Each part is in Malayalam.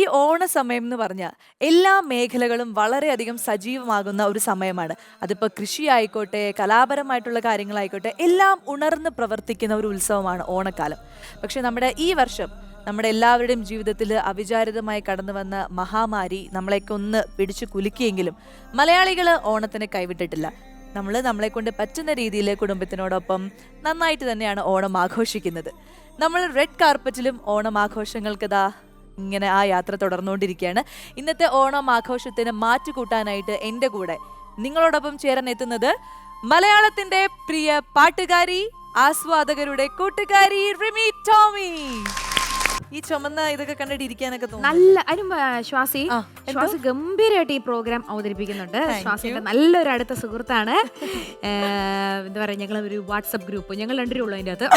ഈ ഓണ സമയം എന്ന് പറഞ്ഞാൽ എല്ലാ മേഖലകളും വളരെയധികം സജീവമാകുന്ന ഒരു സമയമാണ്. അതിപ്പോൾ കൃഷി ആയിക്കോട്ടെ കലാപരമായിട്ടുള്ള കാര്യങ്ങളായിക്കോട്ടെ എല്ലാം ഉണർന്ന് പ്രവർത്തിക്കുന്ന ഒരു ഉത്സവമാണ് ഓണക്കാലം. പക്ഷേ നമ്മുടെ ഈ വർഷം നമ്മുടെ എല്ലാവരുടെയും ജീവിതത്തിൽ അവിചാരിതമായി കടന്നു വന്ന മഹാമാരി നമ്മളെയൊക്കെ ഒന്ന് പിടിച്ചു കുലുക്കിയെങ്കിലും മലയാളികൾ ഓണത്തിന് കൈവിട്ടിട്ടില്ല. നമ്മൾ നമ്മളെ കൊണ്ട് പറ്റുന്ന രീതിയിൽ കുടുംബത്തിനോടൊപ്പം നന്നായിട്ട് തന്നെയാണ് ഓണം ആഘോഷിക്കുന്നത്. നമ്മൾ റെഡ് കാർപ്പറ്റിലും ഓണം ആഘോഷങ്ങൾക്ക് ദാ ഇങ്ങനെ ആ യാത്ര തുടർന്നുകൊണ്ടിരിക്കുകയാണ്. ഇന്നത്തെ ഓണം ആഘോഷത്തിന് മാറ്റുകൂട്ടാനായിട്ട് എന്റെ കൂടെ നിങ്ങളോടൊപ്പം ചേരാൻ എത്തുന്നത് മലയാളത്തിന്റെ പ്രിയ പാട്ടുകാരി ആസ്വാദകരുടെ കൂട്ടുകാരി റിമി ടോമി. ഈ ചുമന്ന ഇതൊക്കെ കണ്ടിട്ട് ഇരിക്കാനൊക്കെ നല്ല അതിനും ശ്വാസി ശ്വാസി ഗംഭീരമായിട്ട് ഈ പ്രോഗ്രാം അവതരിപ്പിക്കുന്നുണ്ട്. ശ്വാസിയുടെ നല്ലൊരു അടുത്ത സുഹൃത്താണ്. എന്താ പറയാ ഞങ്ങൾ ഒരു വാട്സപ്പ് ഗ്രൂപ്പ് ഞങ്ങൾ രണ്ടുപേരുള്ളൂ അതിന്റെ അകത്ത്.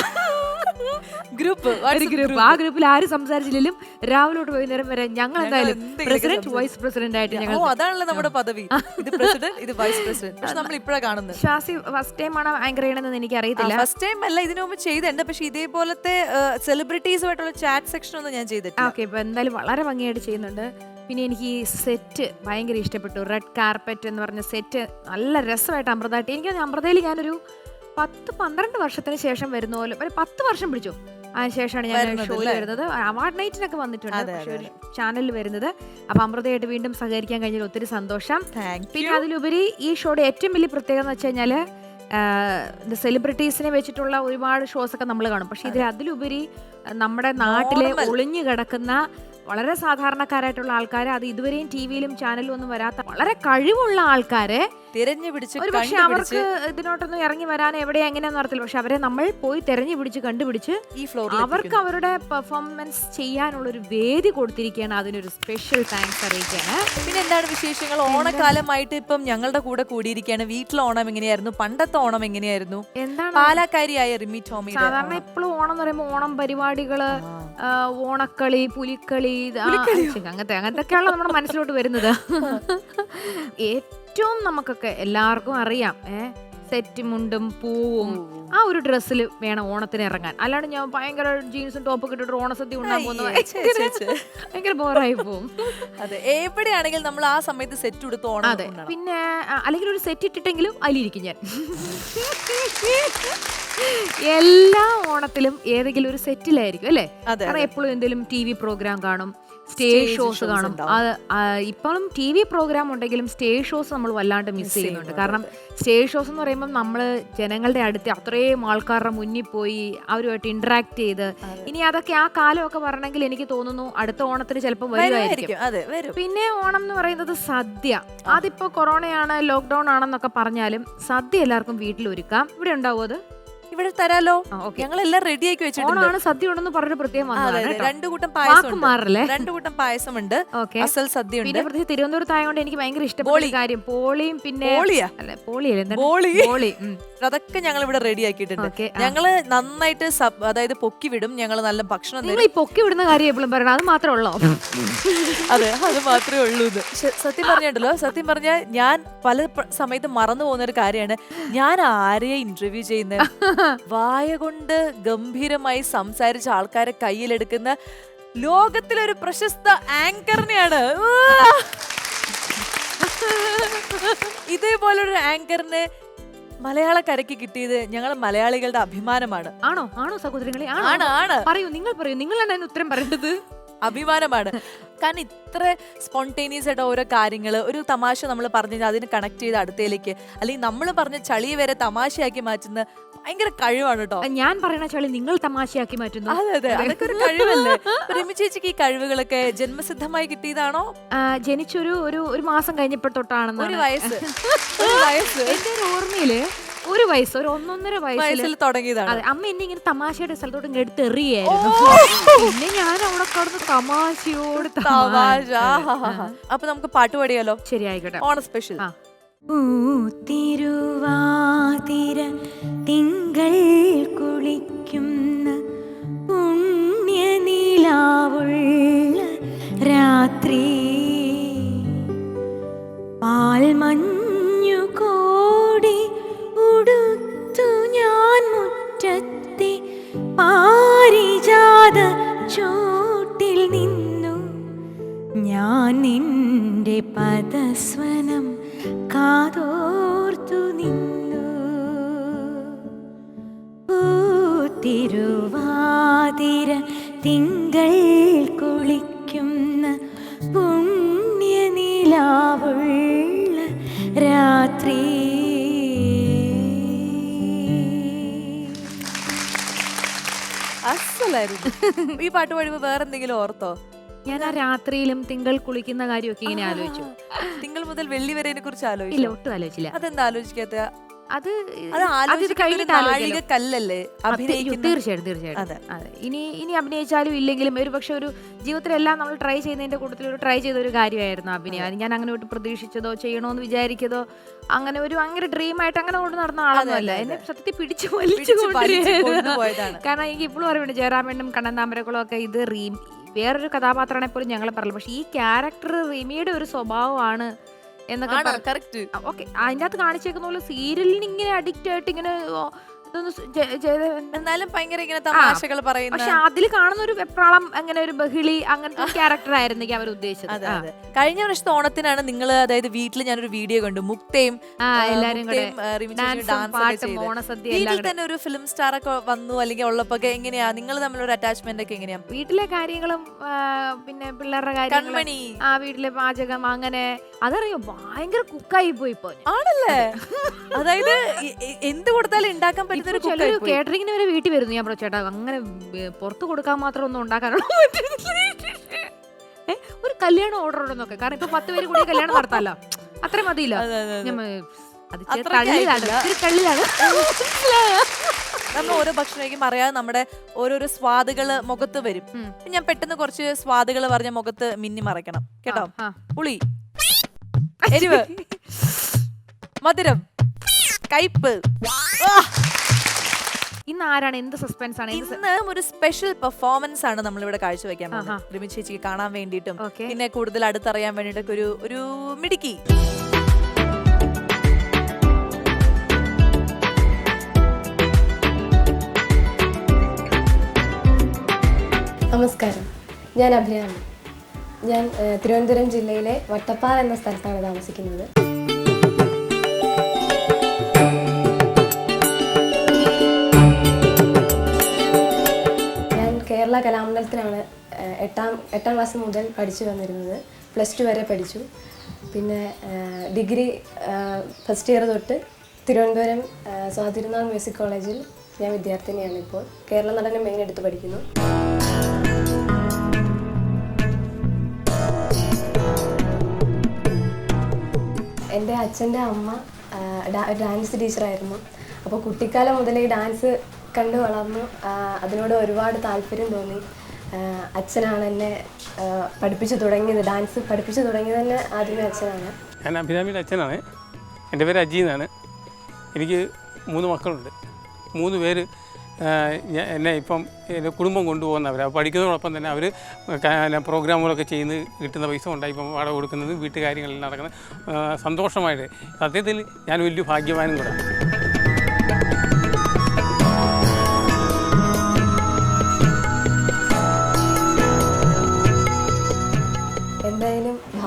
ഗ്രൂപ്പ് ഒരു ഗ്രൂപ്പ് ആ ഗ്രൂപ്പിൽ ആരും സംസാരിച്ചില്ലെങ്കിലും രാവിലെ തൊട്ട് വൈകുന്നേരം വരെ ഞങ്ങൾ എന്തായാലും പ്രസിഡന്റ് വൈസ് പ്രസിഡന്റ് ആയിട്ട് ഞങ്ങൾ അതാണല്ലോ നമ്മുടെ പദവി. ഇത് പ്രസിഡന്റ് ഇത് വൈസ് പ്രസിഡന്റ് പക്ഷെ നമ്മൾ ഇപ്പോഴാണ് കാണുന്നത്. ഷാസി ഫസ്റ്റ് ടൈം ആണ് ആങ്കർ ചെയ്യണമെന്ന് എനിക്ക് അറിയത്തില്ല ഫസ്റ്റ് ടൈം അല്ല ഇതിനു മുമ്പ് ചെയ്തിട്ടുണ്ട്. പക്ഷെ ഇതേപോലത്തെ സെലിബ്രിറ്റീസുമായിട്ടുള്ള ചാറ്റ് സെക്ഷൻ ഒന്നും ഞാൻ ചെയ്തിട്ടില്ല. ഓക്കെ ഇപ്പൊ എന്തായാലും വളരെ ഭംഗിയായിട്ട് ചെയ്യുന്നുണ്ട്. പിന്നെ എനിക്ക് ഈ സെറ്റ് ഭയങ്കര ഇഷ്ടപ്പെട്ടു. റെഡ് കാർപ്പറ്റ് എന്ന് പറഞ്ഞ സെറ്റ് നല്ല രസമായിട്ട് അമൃതായിട്ട്. എനിക്ക് അമൃതയിൽ ഞാനൊരു പത്ത് പന്ത്രണ്ട് വർഷത്തിന് ശേഷം വരുന്ന പോലെ ഒരു പത്ത് വർഷം പിടിച്ചു. അതിനുശേഷമാണ് ഞാൻ ഷോയിൽ വരുന്നത്. അവാർഡ് നൈറ്റിനൊക്കെ വന്നിട്ടുണ്ട്. പക്ഷെ ഒരു ചാനലിൽ വരുന്നത്. അപ്പൊ അമൃതയായിട്ട് വീണ്ടും സഹകരിക്കാൻ കഴിഞ്ഞാൽ ഒത്തിരി സന്തോഷം. പിന്നെ അതിലുപരി ഈ ഷോയുടെ ഏറ്റവും വലിയ പ്രത്യേകത എന്ന് വെച്ച് കഴിഞ്ഞാൽ സെലിബ്രിറ്റീസിനെ വെച്ചിട്ടുള്ള ഒരുപാട് ഷോസ് ഒക്കെ നമ്മൾ കാണും. പക്ഷെ ഇതിൽ അതിലുപരി നമ്മുടെ നാട്ടിലെ ഒളിഞ്ഞു കിടക്കുന്ന വളരെ സാധാരണക്കാരായിട്ടുള്ള ആൾക്കാരെ അത് ഇതുവരെയും ടി വിയിലും ചാനലിലും ഒന്നും വരാത്ത വളരെ കഴിവുള്ള ആൾക്കാരെ തിരഞ്ഞു പിടിച്ച് ഒരു പക്ഷെ അവർക്ക് ഇതിനോട്ടൊന്നും ഇറങ്ങി വരാൻ എവിടെ എങ്ങനെയാന്ന് അറിയത്തില്ല. പക്ഷെ അവരെ നമ്മൾ പോയി തെരഞ്ഞു പിടിച്ച് കണ്ടുപിടിച്ച് ഈ ഫ്ലോർ അവർക്ക് അവരുടെ പെർഫോമൻസ് ചെയ്യാനുള്ള ഒരു വേദി കൊടുത്തിരിക്കുകയാണ്. അതിനൊരു സ്പെഷ്യൽ താങ്ക്സ് അറിയിക്കാണ് പിന്നെ എന്താണ് വിശേഷങ്ങൾ? ഓണക്കാലമായിട്ട് ഇപ്പം ഞങ്ങളുടെ കൂടെ കൂടിയിരിക്കുകയാണ്. വീട്ടിലെ ഓണം എങ്ങനെയായിരുന്നു? പണ്ടത്തെ ഓണം എങ്ങനെയായിരുന്നു? എന്താണ്? പാലക്കാരിയായ റിമി ടോമി സാധാരണ എപ്പോഴും ഓണം എന്ന് പറയുമ്പോൾ ഓണം പരിപാടികൾ ഓണക്കളി പുലിക്കളി ശ്ശെ, അങ്ങനത്തെ അങ്ങനത്തെയൊക്കെയാണല്ലോ നമ്മുടെ മനസ്സിലോട്ട് വരുന്നത്. ഏറ്റവും നമുക്കൊക്കെ എല്ലാവർക്കും അറിയാം ഏ സെറ്റ് മുണ്ടും പൂവും ആ ഒരു ഡ്രസ്സിൽ വേണം ഓണത്തിന് ഇറങ്ങാൻ. അല്ലാണ്ട് ഞാൻ ഭയങ്കര ജീൻസും ടോപ്പൊക്കെ ഇട്ടിട്ട് ഓണസദ്യ ഛെ, ഛെ. ഭയങ്കര ബോറായി പോവും. അതെ എവിടെയാണെങ്കിലും നമ്മൾ ആ സമയത്ത് സെറ്റ് എടുത്ത് ഓണം അതെ പിന്നെ അല്ലെങ്കിൽ ഒരു സെറ്റ് ഇട്ടിട്ടെങ്കിലും അതിലിരിക്കും ഞാൻ. എല്ലാ ഓണത്തിലും ഏതെങ്കിലും ഒരു സെറ്റിലായിരിക്കും അല്ലേ? കാരണം എപ്പോഴും എന്തെങ്കിലും ടി വി പ്രോഗ്രാം കാണും സ്റ്റേജ് ഷോസ് കാണും. ഇപ്പോഴും ടി വി പ്രോഗ്രാം ഉണ്ടെങ്കിലും സ്റ്റേജ് ഷോസ് നമ്മൾ വല്ലാണ്ട് മിസ് ചെയ്യുന്നുണ്ട്. കാരണം സ്റ്റേജ് ഷോസ് എന്ന് പറയുമ്പോൾ നമ്മൾ ജനങ്ങളുടെ അടുത്ത് അത്രയും ആൾക്കാരുടെ മുന്നിൽ പോയി അവരുമായിട്ട് ഇന്ററാക്ട് ചെയ്ത് ഇനി അതൊക്കെ ആ കാലമൊക്കെ പറഞ്ഞെങ്കിൽ എനിക്ക് തോന്നുന്നു അടുത്ത ഓണത്തിന് ചിലപ്പോൾ വരുമായിരിക്കും. പിന്നെ ഓണം എന്ന് പറയുന്നത് സദ്യ. അതിപ്പോ കൊറോണയാണ് ലോക്ക്ഡൌൺ ആണെന്നൊക്കെ പറഞ്ഞാലും സദ്യ എല്ലാവർക്കും വീട്ടിൽ ഒരുക്കാം. ഇവിടെ ഉണ്ടാവും അത്? ഇവിടെ തരാലോ. ഞങ്ങൾ എല്ലാം റെഡി ആക്കി വെച്ചിട്ടുണ്ട്. സദ്യ ഉണ്ടെന്ന് പറഞ്ഞ പ്രത്യേകം രണ്ടു കൂട്ടം പായസം രണ്ടു കൂട്ടം പായസം ഉണ്ട് അസൽ സദ്യ ഉണ്ട്. പിന്നെ പ്രത്യേകിച്ച് തിരുവനന്തപുരത്ത് ആയതുകൊണ്ട് എനിക്ക് ഭയങ്കര ഇഷ്ടപ്പെട്ട കാര്യം. പോളിയും പിന്നെ ബോളി. അതൊക്കെ ഞങ്ങൾ ഇവിടെ റെഡി ആക്കിയിട്ടുണ്ട് ഞങ്ങൾ നന്നായിട്ട് അതായത് പൊക്കി വിടും. ഞങ്ങൾ നല്ല ഭക്ഷണം നിങ്ങൾ ഈ പൊക്കി വിടുന്ന കാര്യം എപ്പോഴും പറയണം. അത് മാത്രമേ ഉള്ളൂ? അതെ അത് മാത്രമേ ഉള്ളൂ ഇത്. സത്യം പറഞ്ഞിട്ടല്ലോ സത്യം പറഞ്ഞ ഞാൻ പല സമയത്തും സമയത്ത് മറന്നു പോകുന്ന ഒരു കാര്യമാണ്. ഞാൻ ആരെയെ ഇന്റർവ്യൂ ചെയ്യുന്നത് വായ കൊണ്ട് ഗംഭീരമായി സംസാരിച്ച ആൾക്കാരെ കയ്യിലെടുക്കുന്ന ലോകത്തിലൊരു പ്രശസ്ത ആങ്കറിനെയാണ്. ഇതേപോലൊരു ആങ്കറിനെ മലയാളക്കരയ്ക്ക് കിട്ടിയത് ഞങ്ങൾ മലയാളികളുടെ അഭിമാനമാണ്. ആണോ? ആണോ സഹോദരങ്ങളെ? ആണ്? ആണോ ആണ്. പറയൂ നിങ്ങൾ പറയൂ. നിങ്ങൾ അതിന് ഉത്തരം പറയേണ്ടത്. അഭിമാനമാണ്. കാരണം ഇത്ര സ്പോണ്ടേനിയസ് ആയിട്ട് ഓരോ കാര്യങ്ങൾ ഒരു തമാശ നമ്മൾ പറഞ്ഞു കഴിഞ്ഞാൽ അതിന് കണക്ട് ചെയ്ത് അടുത്തേലേക്ക് അല്ലെങ്കിൽ നമ്മൾ പറഞ്ഞ ചളി വരെ തമാശയാക്കി മാറ്റുന്ന ഭയങ്കര കഴിവാണ് കേട്ടോ ഞാൻ പറയണ ചളി നിങ്ങൾ തമാശയാക്കി മാറ്റുന്നു. അതെ അതെ. അതൊക്കെ ഒരു കഴിവല്ലേ? പ്രേമി ചേച്ചിക്ക് ഈ കഴിവുകളൊക്കെ ജന്മസിദ്ധമായി കിട്ടിയതാണോ? ജനിച്ചൊരു ഒരു ഒരു മാസം കഴിഞ്ഞപ്പോൾ ഒരു വയസ്സ്. ഒരു വയസ്സ്. എന്റെ ഒരു ഓർമ്മയിൽ ഒരു വയസ്സ് ഒരു ഒന്നൊന്നര വയസ്സിൽ തുടങ്ങിയതാണ്. അതെ അമ്മ എന്നെ ഇങ്ങനെ തമാശയുടെ സ്ഥലത്തോട്ട് ഇങ്ങനെ എടുത്ത് എറിയായിരുന്നു പിന്നെ ഞാൻ അവിടെ കടന്ന് തമാശയോട് തമാശ. തമാശ. അപ്പൊ നമുക്ക് പാട്ട് പാടിയാലോ? ശരി ആയിക്കോട്ടെ ഓണ സ്പെഷ്യൽ. ആ. തിരുവാതിര തിങ്കൾ കുളിക്കുന്ന പുണ്യനിലാവുള്ള രാത്രി പാൽമഞ്ഞു കോടി ഉടുത്തു ഞാൻ മുറ്റത്തെ പാരിജാത ചോട്ടിൽ നിന്നു ഞാൻ നിന്റെ പദസ്വനം കാതോർത്തു നിന്നു. പൂത്തിരുവാതിര തിങ്കൾ കുളിക്കുന്ന പുണ്യനിലാവുള്ള രാത്രി. ഈ പാട്ട് പാടുമ്പോൾ വേറെന്തെങ്കിലും ഓർത്തോ? ഞാൻ ആ രാത്രിയിലും തിങ്കൾ കുളിക്കുന്ന കാര്യമൊക്കെ ഇങ്ങനെ ആലോചിച്ചു. തിങ്കൾ മുതൽ വെള്ളി വരെ കുറിച്ച് ഇല്ല ആലോചിച്ചു ഒട്ടും ആലോചിച്ചില്ല. അതെന്താ ആലോചിക്കാത്ത? അത് അത് അത് ആലോചിക്കേണ്ട ഒരു കഴിഞ്ഞിട്ട് നാഴിക ആലോചിക്കാലോ. കല്ലല്ലേ ആ, അഭിനയിക്കുന്ന തീർച്ചയായിട്ടും തീർച്ചയായിട്ടും. അതെ. അതെ. ഇനി ഇനി അഭിനയിച്ചാലും ഇല്ലെങ്കിലും ഒരു പക്ഷെ ഒരു ജീവിതത്തിലെല്ലാം നമ്മൾ ട്രൈ ചെയ്യുന്നതിന്റെ കൂട്ടത്തിൽ ഒരു ട്രൈ ചെയ്ത ഒരു കാര്യമായിരുന്നു അഭിനയം. അത്. ഞാൻ അങ്ങനെ ഒട്ട് പ്രതീക്ഷിച്ചതോ ചെയ്യണോന്ന് വിചാരിക്കതോ അങ്ങനെ ഒരു ഭയങ്കര ഡ്രീം ആയിട്ട് അങ്ങനെ കൊണ്ട് നടന്ന ആളൊന്നുമല്ല അതെ, എന്നെ. സത്യത്തിൽ പിടിച്ചു വലിച്ചു. കൊണ്ടുപോയതാണ്. കാരണം എനിക്ക് ഇപ്പോഴും അറിവുണ്ട് ജയറാമേണ്ടും കണ്ണൻ താമരക്കുളം ഒക്കെ ഇത് റീം വേറൊരു കഥാപാത്രമാണെ പോലും ഞങ്ങൾ പറഞ്ഞു പക്ഷെ ഈ ക്യാരക്ടർ റിമിയുടെ ഒരു സ്വഭാവമാണ് എന്നൊക്കെ ഓക്കെ അതിന്റെ അകത്ത് കാണിച്ചേക്കുന്ന പോലെ സീരിയലിന് ഇങ്ങനെ അഡിക്റ്റ് ആയിട്ട് ഇങ്ങനെ എന്നാലും ഭയങ്കര ഇങ്ങനെ തമാശകൾ പറയുന്നു പക്ഷെ അതിൽ കാണുന്ന ഒരു വെപ്രാളം അങ്ങനെ ഒരു ബഹിളി അങ്ങനത്തെ ക്യാരക്ടർ ആയിരുന്നെങ്കിൽ അവർ ഉദ്ദേശിച്ചത്. കഴിഞ്ഞ വർഷത്തെ ഓണത്തിനാണ് നിങ്ങൾ അതായത് വീട്ടിൽ ഞാനൊരു വീഡിയോ കണ്ടു. മുക്തയും എല്ലാരും വീട്ടിൽ തന്നെ ഒരു ഫിലിം സ്റ്റാർ ഒക്കെ വന്നു അല്ലെങ്കിൽ ഉള്ളപ്പോ എങ്ങനെയാ? നിങ്ങൾ തമ്മിലൊരു അറ്റാച്ച്മെന്റ് ഒക്കെ എങ്ങനെയാ? വീട്ടിലെ കാര്യങ്ങളും പിന്നെ പിള്ളേരുടെ കാര്യങ്ങളും ആ വീട്ടിലെ പാചകം അങ്ങനെ. അതറിയോ ഭയങ്കര കുക്കായി പോയി ഇപ്പൊ ആണല്ലേ? അതായത് എന്ത് കൊടുത്താലും ഉണ്ടാക്കാൻ പറ്റുന്ന ചിലര് കേറ്ററിങ്ങിന് വരെ വീട്ടിൽ വരുന്നു ഞാൻ ചേട്ടാ അങ്ങനെ പുറത്ത് കൊടുക്കാൻ മാത്രം ഒന്നും ഉണ്ടാക്കാനുള്ള ഒരു കല്യാണം ഓർഡർ ഉണ്ടെന്നൊക്കെ. കാരണം ഇപ്പൊ പത്ത് പേര് കൂടി കല്യാണം നടത്താലോ? അത്ര മതിയില്ല. നമ്മൾ ഓരോ ഭക്ഷണം കഴിക്കുമ്പോൾ അറിയാതെ നമ്മുടെ ഓരോരോ സ്വാദുകൾ മുഖത്ത് വരും. ഞാൻ പെട്ടെന്ന് കുറച്ച് സ്വാദുകൾ പറഞ്ഞ മുഖത്ത് മിന്നി മറയ്ക്കണം. കേട്ടോ? പുളി. എരിവ്. മധുരം. കയ്പ് ഇന്ന് ആരാണ് എന്ത് സസ്പെൻസ് ആണ്? എന്ത് ഇന്ന് ഒരു സ്പെഷ്യൽ പെർഫോമൻസ് ആണ് നമ്മൾ ഇവിടെ കാഴ്ചവെക്കാൻ. പോകുന്നത്. റിമി ചേച്ചിക്ക് കാണാൻ വേണ്ടിയിട്ടും പിന്നെ കൂടുതൽ അടുത്തറിയാൻ വേണ്ടിയിട്ടൊക്കെ ഒരു ഒരു മിടുക്കി. നമസ്കാരം. ഞാൻ അഭിരാമി. ഞാൻ ഏഹ്, തിരുവനന്തപുരം ജില്ലയിലെ വട്ടപ്പാറ എന്ന സ്ഥലത്താണ് താമസിക്കുന്നത്. കേരള കലാമണ്ഡലത്തിലാണ് എട്ടാം എട്ടാം ക്ലാസ് മുതൽ പഠിച്ചു വന്നിരുന്നത്. പ്ലസ് ടു വരെ പഠിച്ചു. പിന്നെ ഡിഗ്രി ഫസ്റ്റ് ഇയർ തൊട്ട് തിരുവനന്തപുരം സ്വാതിരുനാൾ മ്യൂസിക് കോളേജിൽ ഞാൻ വിദ്യാർത്ഥിനിയാണ് ഇപ്പോൾ. കേരള നടനം മെയിൻ എടുത്ത് പഠിക്കുന്നു. എന്റെ അച്ഛന്റെ അമ്മ ഡാൻസ് ടീച്ചറായിരുന്നു. അപ്പോൾ കുട്ടിക്കാലം മുതലേ ഡാൻസ് കണ്ടു വളർന്നു. അതിനോട് ഒരുപാട് താല്പര്യം തോന്നി. അച്ഛനാണ് എന്നെ പഠിപ്പിച്ചു തുടങ്ങിയത്. ഡാൻസ് പഠിപ്പിച്ചു തുടങ്ങിയത് തന്നെ ആദ്യമേ അച്ഛനാണ്. ഞാൻ അഭിരാമിയുടെ അച്ഛനാണ്. എന്റെ പേര് അജി എന്നാണ്. എനിക്ക് മൂന്ന് മക്കളുണ്ട്. മൂന്ന് പേര് എന്നെ ഇപ്പം എന്റെ കുടുംബം കൊണ്ടുപോകുന്നവർ പഠിക്കുന്നതോടൊപ്പം തന്നെ അവർ പ്രോഗ്രാമുകളൊക്കെ ചെയ്യുന്ന കിട്ടുന്ന പൈസ കൊണ്ടായി ഇപ്പം വാടക കൊടുക്കുന്നത്. വീട്ടുകാര്യങ്ങളിൽ നടക്കുന്നത് ആ, സന്തോഷമായിട്ട്. സത്യത്തിൽ ഞാൻ വലിയ ഭാഗ്യവാനും കൂടെ.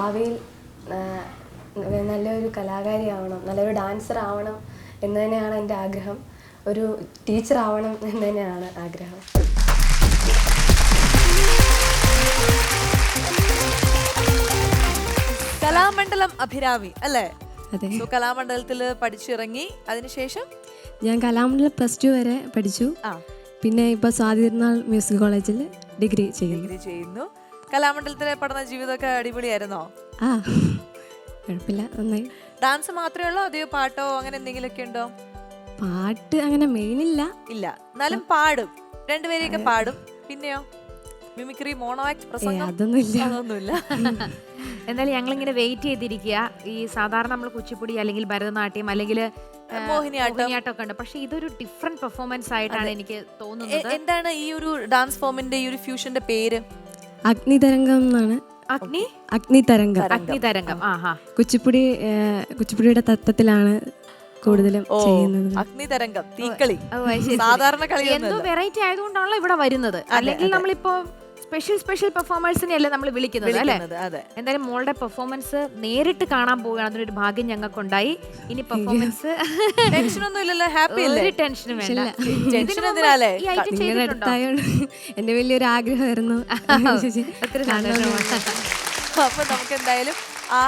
ഭാവിയിൽ നല്ലൊരു കലാകാരിയാവണം നല്ലൊരു ഡാൻസർ ആവണം എന്ന് തന്നെയാണ് എന്റെ ആഗ്രഹം. ഒരു ടീച്ചർ ആവണം എന്ന് തന്നെയാണ് ആഗ്രഹം. കലാമണ്ഡലം അഭിരാമി അല്ലേ? അതെ. കലാമണ്ഡലത്തിൽ കലാമണ്ഡലത്തിൽ പഠിച്ചിറങ്ങി. അതിനുശേഷം? ഞാൻ കലാമണ്ഡലം പ്ലസ് ടു വരെ പഠിച്ചു. ആ. പിന്നെ ഇപ്പോൾ സ്വാതിരുന്നാൾ മ്യൂസിക് കോളേജിൽ ഡിഗ്രി ചെയ്യുന്നു. ഡിഗ്രി ചെയ്യുന്നു. കലാമണ്ഡലത്തിലെ പഠന ജീവിതമൊക്കെ അടിപൊളിയായിരുന്നോ? ആ കുഴപ്പമില്ല നന്നായി. ഡാൻസ് മാത്രമേ ഉള്ളൂ? അതെയോ പാട്ടോ? അങ്ങനെ എന്തെങ്കിലുമൊക്കെ ഉണ്ടോ? പാട്ട് അങ്ങനെ മെയിൻ ഇല്ല. ഇല്ല. എന്നാലും പാടും. രണ്ടുപേരെയൊക്കെ പാടും. പിന്നെയോ? മിമിക്രി മോണോ ആക്ട് പ്രസംഗം? അതൊന്നുമില്ല. അതൊന്നുമില്ല. എന്നാലും ഞങ്ങളിങ്ങനെ വെയിറ്റ് ചെയ്തിരിക്കുക. ഈ സാധാരണ നമ്മൾ കുച്ചിപ്പുടി അല്ലെങ്കിൽ ഭരതനാട്യം അല്ലെങ്കിൽ മോഹിനിയാട്ടം. മോഹിനിയാട്ടം. ഒക്കെ ഉണ്ട്. പക്ഷെ ഇതൊരു ഡിഫറെന്റ് പെർഫോമൻസ് ആയിട്ടാണ് എനിക്ക് തോന്നുന്നത്. എന്താണ് ഈ ഒരു ഡാൻസ് ഫോമിന്റെ ഈ ഒരു ഫ്യൂഷന്റെ പേര്? അഗ്നിതരംഗം എന്നാണ്. അഗ്നി? അഗ്നിതരംഗം. അഗ്നി തരംഗം അഗ്നി തരംഗം കുച്ചിപ്പുടി കുച്ചിപ്പുടിയുടെ തത്വത്തിലാണ് കൂടുതലും ചെയ്യുന്നത് ചെയ്യുന്നത്. അഗ്നിതരംഗം. തീക്കളി. സാധാരണ. സാധാരണ എന്തോ വെറൈറ്റി ആയതുകൊണ്ടാണല്ലോ ഇവിടെ വരുന്നത്. അല്ലെങ്കിൽ നമ്മളിപ്പോ സ്പെഷ്യൽ സ്പെഷ്യൽ പെർഫോമേഴ്സിനെ അല്ലേ നമ്മൾ വിളിക്കുന്നത് അല്ലേ? അതെ. എന്തായാലും മോളുടെ പെർഫോമൻസ് നേരിട്ട് കാണാൻ പോവുകയാണ്. അതിനൊരു ഭാഗ്യം ഞങ്ങൾക്കുണ്ടായി. ഇനി പെർഫോമൻസ് ടെൻഷനൊന്നും ഇല്ലല്ലോ ഹാപ്പി ഒരു ടെൻഷനും വേണ്ട. ടെൻഷൻ എന്തിനാലേ? ഈ ഐറ്റം ചെയ്തിട്ടുണ്ടോ? എന്റെ വലിയൊരു ആഗ്രഹമായിരുന്നു ഒത്തിരി കാണണമെന്ന്. സന്തോഷമാണ്. അപ്പൊ നമുക്ക് എന്തായാലും ആ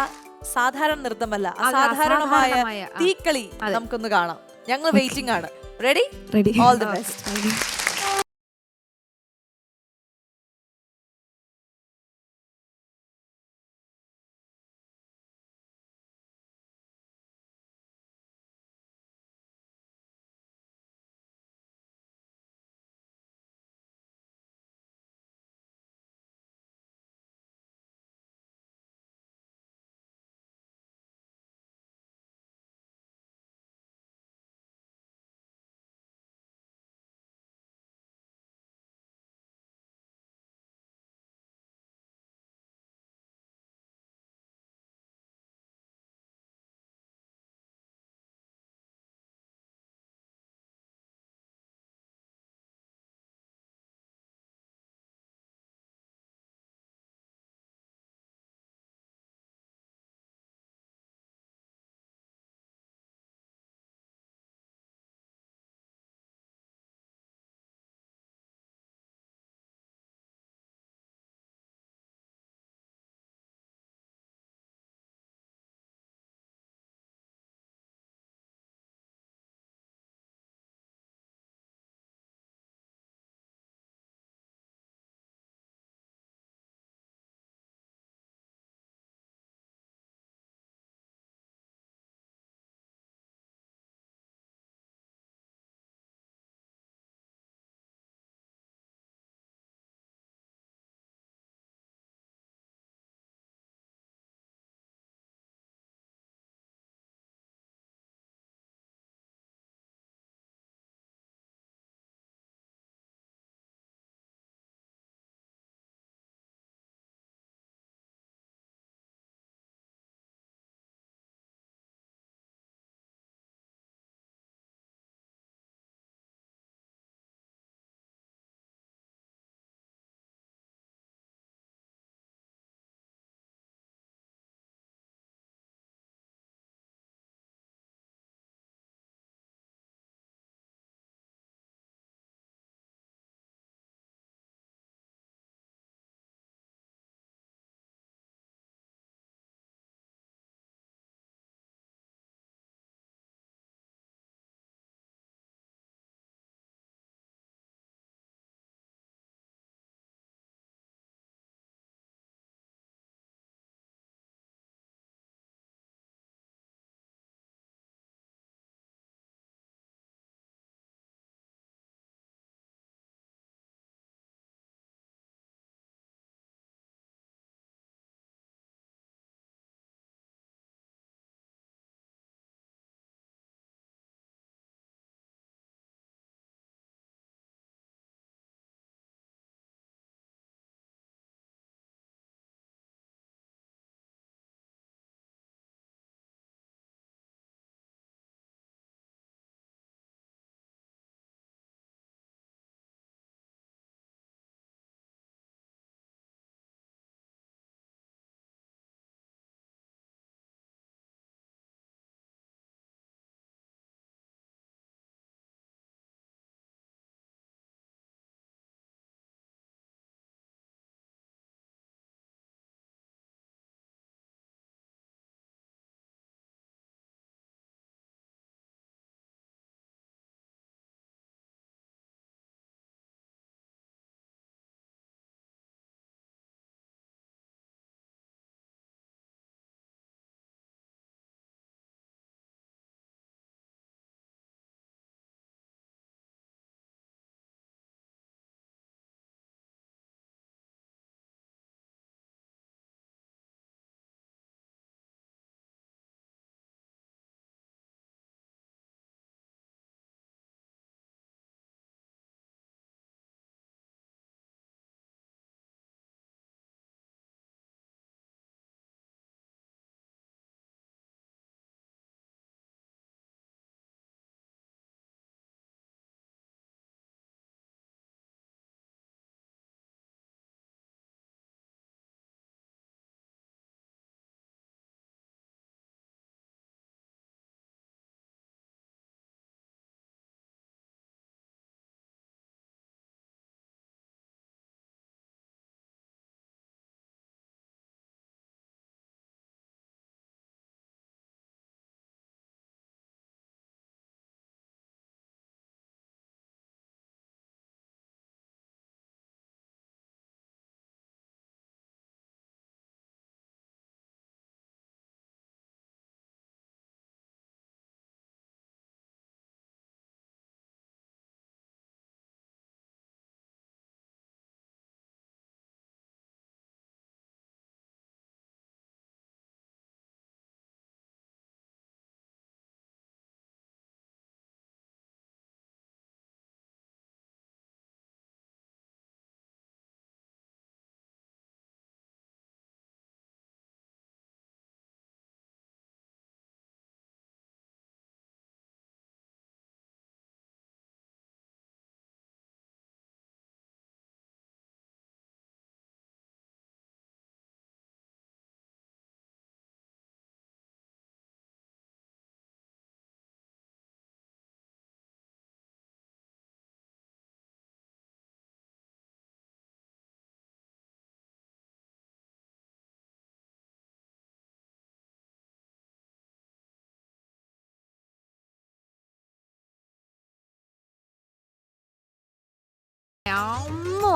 സാധാരണ നൃത്തമല്ല അസാധാരണമായ, തീക്കളി നമുക്കൊന്ന് കാണാം. ഞങ്ങൾ വെയിറ്റിംഗ് ആണ്. Ready ready all the best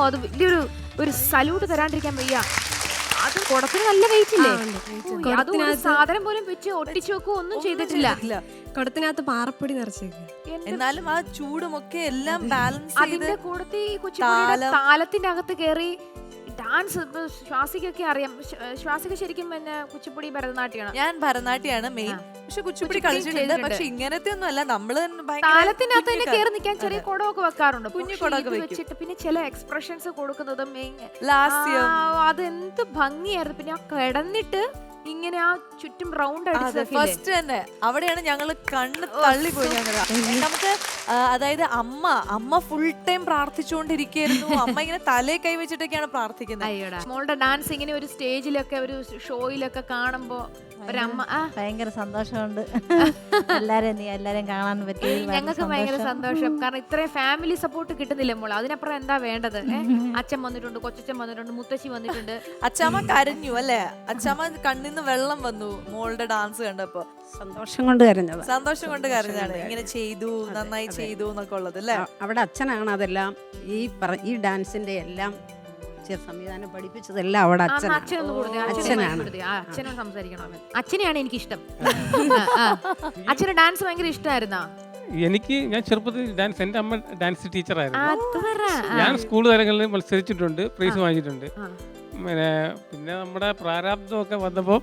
അത് വലിയൊരു ഒരു സല്യൂട്ട് തരാണ്ടിരിക്കാൻ വയ്യ. അത് കുടത്തിന് നല്ല വെയിറ്റ് ഇല്ലേ? അത് ഒരു സാധനം പോലും വെച്ച് ഒട്ടിച്ചു വെക്കുകയോ ഒന്നും ചെയ്തിട്ടില്ല. ഇല്ല. കുടത്തിനകത്ത് പാറപ്പൊടി നിറച്ചേക്ക്. എന്ത്? എന്നാലും ആ ചൂടുമൊക്കെ എല്ലാം ബാലൻസ് ചെയ്ത് അതിന്റെ കൂടത്തിൽ ഈ താലം. താലത്തിന്റെ അകത്ത് കയറി ഡാൻസ് ഇപ്പൊ ശ്വാസികൊക്കെ അറിയാം. ശ്വ- ശ്വാസിക ശരിക്കും പിന്നെ കുച്ചിപ്പുടി ഭരതനാട്യമാണ്. ഞാൻ ഭരതനാട്യമാണ് മെയിൻ പക്ഷെ കുച്ചിപ്പുടി കളിച്ചിട്ടുണ്ട്. പക്ഷെ ഇങ്ങനത്തെ ഒന്നും അല്ല നമ്മൾ താലത്തിനകത്ത് തന്നെ. കയറി നിൽക്കാൻ ചെറിയ. കുടമൊക്കെ വെക്കാറുണ്ട്. കുഞ്ഞു കുടമൊക്കെ. വെച്ചിട്ട് പിന്നെ ചില എക്സ്പ്രഷൻസ് കൊടുക്കുന്നതും അത് എന്ത് ഭംഗിയായിരുന്നു. പിന്നെ ആ കിടന്നിട്ട് ഇങ്ങനെ ആ ചുറ്റും റൗണ്ട് ഫസ്റ്റ് തന്നെ. അവിടെയാണ് ഞങ്ങൾ കണ്ണ് തള്ളിപ്പോയി ഞങ്ങൾ നമുക്ക് അതായത് അമ്മ അമ്മ ഫുൾ ടൈം പ്രാർത്ഥിച്ചുകൊണ്ടിരിക്കുകയായിരുന്നു. അമ്മ ഇങ്ങനെ തലേ കൈ വെച്ചിട്ടൊക്കെയാണ് പ്രാർത്ഥിക്കുന്നത്. മോളുടെ ഡാൻസ് ഇങ്ങനെ ഒരു സ്റ്റേജിലൊക്കെ ഒരു ഷോയിലൊക്കെ കാണുമ്പോ ഒരമ്മ ഭയങ്കര സന്തോഷമുണ്ട്. എല്ലാരും നീ എല്ലാരും കാണാൻ പറ്റി ഞങ്ങൾക്ക് ഭയങ്കര സന്തോഷം. കാരണം ഇത്രയും ഫാമിലി സപ്പോർട്ട് കിട്ടുന്നില്ല മോൾ? അതിനപ്പുറം എന്താ വേണ്ടത്? അച്ഛൻ വന്നിട്ടുണ്ട് കൊച്ചച്ഛൻ വന്നിട്ടുണ്ട് മുത്തശ്ശി വന്നിട്ടുണ്ട്. അച്ചാമ്മ കരഞ്ഞു അല്ലേ? അച്ചാമ്മ കണ്ണിന്ന് വെള്ളം വന്നു മോളുടെ ഡാൻസ് കണ്ടപ്പോ. സന്തോഷം കൊണ്ട് കരഞ്ഞത്. സന്തോഷം കൊണ്ട് കരഞ്ഞാണ് ഇങ്ങനെ ചെയ്തു നന്നായി ചെയ്തു എന്നൊക്കെ ഉള്ളത് അല്ലേ? അവിടെ അച്ഛനാണ് അതെല്ലാം. ഈ ഈ ഡാൻസിന്റെ എല്ലാം സംവിധാനം പഠിപ്പിച്ചതെല്ലാം അവിടെ അച്ഛനാണ്. സംസാരിക്കണം അച്ഛനെയാണ് എനിക്ക് ഇഷ്ടം അച്ഛന് ഡാൻസ് ഭയങ്കര ഇഷ്ടമായിരുന്ന? എനിക്ക് ഞാൻ ചെറുപ്പത്തിൽ ഡാൻസ് എന്റെ അമ്മ ഡാൻസ് ടീച്ചറായിരുന്നു. ഞാൻ സ്കൂൾ തലങ്ങളിൽ മത്സരിച്ചിട്ടുണ്ട് പ്രൈസ് വാങ്ങിയിട്ടുണ്ട്. പിന്നെ പിന്നെ നമ്മുടെ പ്രാരാബ്ദമൊക്കെ വന്നപ്പോൾ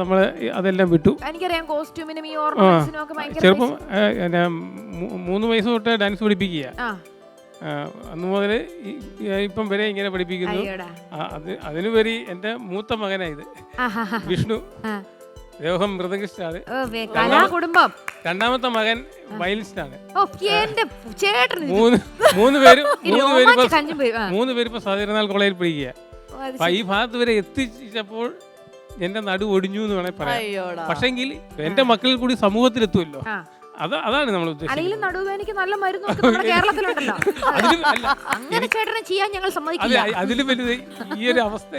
നമ്മൾ നമ്മൾ അതെല്ലാം വിട്ടു. എനിക്കറിയാം കോസ്റ്റ്യൂമിനും ഈ ചെറുപ്പം മൂന്ന് വയസ്സ് തൊട്ട് ഡാൻസ് പഠിപ്പിക്കുക. അന്ന് മുതൽ ഇപ്പം വരെ ഇങ്ങനെ പഠിപ്പിക്കുന്നു. അത് അതിനുപരി എന്റെ മൂത്ത മകനായത്. വിഷ്ണു. രോഹം മൃതകൃഷ്ണാണ് കലാകുടുംബം. രണ്ടാമത്തെ മകൻ വയലിസ്റ്റാണ്. മൂന്ന് മൂന്ന് പേര് മൂന്ന് പേര് മൂന്ന് പേരും ഇപ്പൊ സ്വാതിരുന്നാൾ കോളേജിൽ പഠിക്കുക അപ്പൊ ഈ ഭാഗത്ത് വരെ എത്തിച്ചപ്പോൾ എന്റെ നടു ഒടിഞ്ഞു എന്ന് വേണേ പറയാം. പക്ഷെങ്കിൽ എന്റെ മക്കളിൽ കൂടി സമൂഹത്തിലെത്തുമല്ലോ. അത് അതാണ് നമ്മൾ അല്ലെങ്കിലും നടുവേദനയ്ക്ക് നല്ല മരുന്നൊക്കെ നമ്മുടെ കേരളത്തിലുണ്ടല്ലോ. അതിലും അല്ല അങ്ങനെ ചേട്ടനെ ചെയ്യാൻ ഞങ്ങൾ അതെ സമ്മതിക്കില്ല അതിലും വലുത് ഈ ഒരു അവസ്ഥ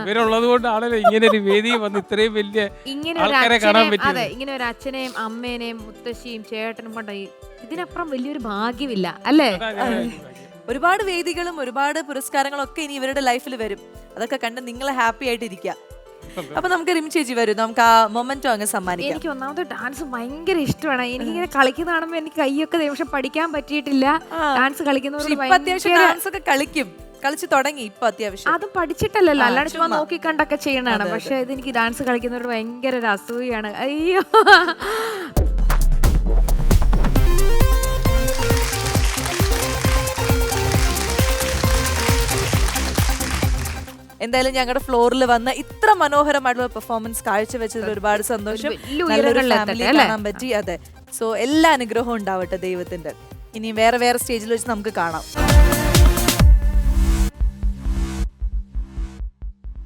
ഇവരുള്ളത് കൊണ്ടാണല്ലോ ഇങ്ങനെ ഒരു വേദി വന്ന് ഇത്രയും വലിയ ഇങ്ങനെ ഒരു ആൾക്കാരെ കാണാൻ അച്ഛനെയും പറ്റിയത്. അതെ ഇങ്ങനെ ഒരു അച്ഛനെയും അമ്മേനെയും മുത്തശ്ശിയും ചേട്ടനും കൊണ്ടായി ഇതിനപ്പുറം വലിയൊരു ഭാഗ്യമില്ല അല്ലേ? അതാ ഞാൻ ആലോചിക്കുന്നത്. ഒരുപാട് വേദികളും ഒരുപാട് പുരസ്കാരങ്ങളും ഒക്കെ ഇനി ഇവരുടെ ലൈഫിൽ വരും. അതൊക്കെ കണ്ട് നിങ്ങളെ ഹാപ്പി ആയിട്ട് ഇരിക്കുക അപ്പൊ നമുക്ക് റിം ചേച്ചി വരും. നമുക്ക് ആ മൊമെന്റോ അങ്ങ് സമ്മാനിക്കാം. എനിക്ക് ഒന്നാമത് ഡാൻസ് ഭയങ്കര ഇഷ്ടമാണ്. എനിക്കിങ്ങനെ കളിക്കുന്ന കാണുമ്പോൾ എനിക്ക് കൈയൊക്കെ പക്ഷെ പഠിക്കാൻ പറ്റിയിട്ടില്ല. ഡാൻസ് കളിക്കുന്ന കളിക്കുന്നവരോട് ഇപ്പൊ ഡാൻസ് ഒക്കെ കളിക്കും. കളിച്ചു തുടങ്ങി ഇപ്പൊ അത്യാവശ്യം. അതും പഠിച്ചിട്ടല്ലല്ലോ. അല്ലാണ്ട് ചുമ്മാ. നോക്കി കണ്ടൊക്കെ ചെയ്യണതാണ്. പക്ഷെ ഇത് എനിക്ക് ഡാൻസ് കളിക്കുന്നവരോട് ഭയങ്കര ഒരു അസൂയാണ് അയ്യോ. എന്തായാലും ഞങ്ങളുടെ ഫ്ലോറിൽ വന്ന ഇത്ര മനോഹരമായിട്ടുള്ള പെർഫോമൻസ് കാഴ്ചവെച്ചതിൽ ഒരുപാട് സന്തോഷം? കാണാൻ പറ്റി. അതെ. സോ എല്ലാ അനുഗ്രഹവും ഉണ്ടാവട്ടെ ദൈവത്തിന്റെ. ഇനി വേറെ വേറെ സ്റ്റേജിൽ വെച്ച് നമുക്ക് കാണാം.